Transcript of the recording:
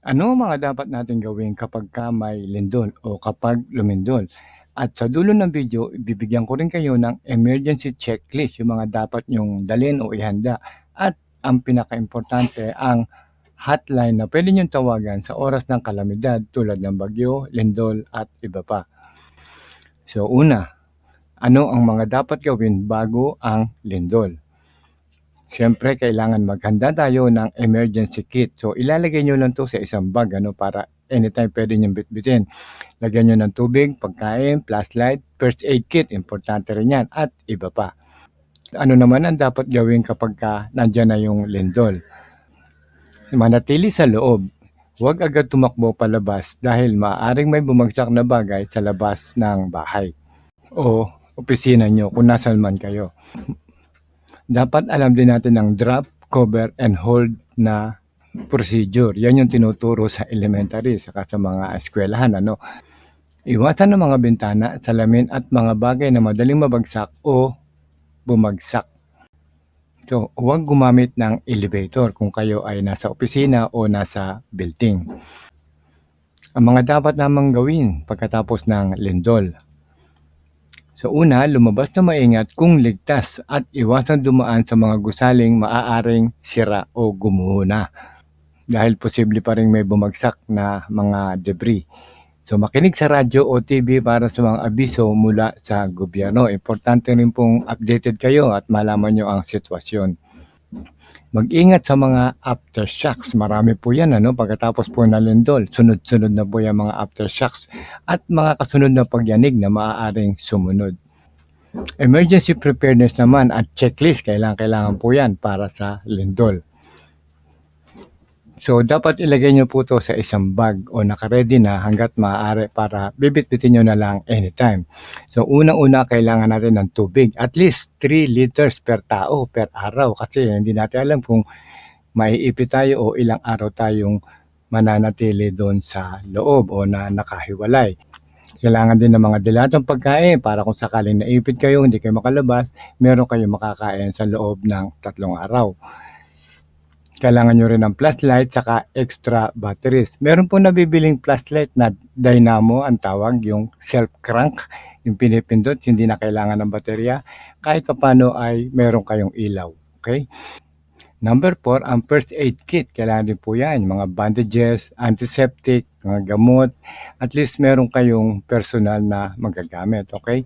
Ano mga dapat nating gawin kapagka may lindol o kapag lumindol? At sa dulo ng video, bibigyan ko rin kayo ng emergency checklist, yung mga dapat nyong dalhin o ihanda. At ang pinaka-importante, ang hotline na pwede nyong tawagan sa oras ng kalamidad tulad ng bagyo, lindol at iba pa. So una, ano ang mga dapat gawin bago ang lindol? Siyempre, kailangan maghanda tayo ng emergency kit. So, ilalagay nyo lang to sa isang bag ano, para anytime pwede nyo bitbitin. Lagyan nyo ng tubig, pagkain, flashlight, first aid kit, importante rin yan, at iba pa. Ano naman ang dapat gawin kapag ka nandyan na yung lindol? Manatili sa loob. Huwag agad tumakbo palabas dahil maaaring may bumagsak na bagay sa labas ng bahay o opisina nyo kung nasan man kayo dapat alam din natin ang drop, cover, and hold na procedure. Yan yung tinuturo sa elementary saka sa mga eskwelahan. Ano? Iwasan ng mga bintana, salamin at mga bagay na madaling mabagsak o bumagsak. So, huwag gumamit ng elevator kung kayo ay nasa opisina o nasa building. Ang mga dapat namang gawin pagkatapos ng lindol. Sa una, lumabas na maingat kung ligtas at iwasang dumaan sa mga gusaling maaaring sira o gumuho na dahil posible pa rin may bumagsak na mga debris. So makinig sa radyo o TV para sa mga abiso mula sa gobyerno. Importante rin pong updated kayo at malaman nyo ang sitwasyon. Mag-ingat sa mga aftershocks. Marami po yan ano, pagkatapos po na lindol. Sunod-sunod na po yung mga aftershocks at mga kasunod na pagyanig na maaaring sumunod. Emergency preparedness naman at checklist, kailangan kailangan po yan para sa lindol. So, dapat ilagay nyo po to sa isang bag o nakaready na hanggat maaari para bibit-bitin nyo na lang anytime. So, unang-una kailangan natin ng tubig. At least 3 liters per tao per araw kasi hindi natin alam kung maiipit tayo o ilang araw tayong mananatili doon sa loob o na nakahiwalay. Kailangan din ng mga dilatang pagkain para kung sakaling naipit kayo, hindi kayo makalabas, meron kayo makakain sa loob ng tatlong araw. Kailangan nyo rin ng flashlight saka extra batteries. Meron po nabibiling flashlight na dynamo ang tawag, yung self-crank, yung pinipindot, hindi na kailangan ng baterya. Kahit paano ay meron kayong ilaw. Okay? Number 4, ang first aid kit. Kailangan din po yan. Mga bandages, antiseptic, mga gamot. At least meron kayong personal na magagamit. Okay?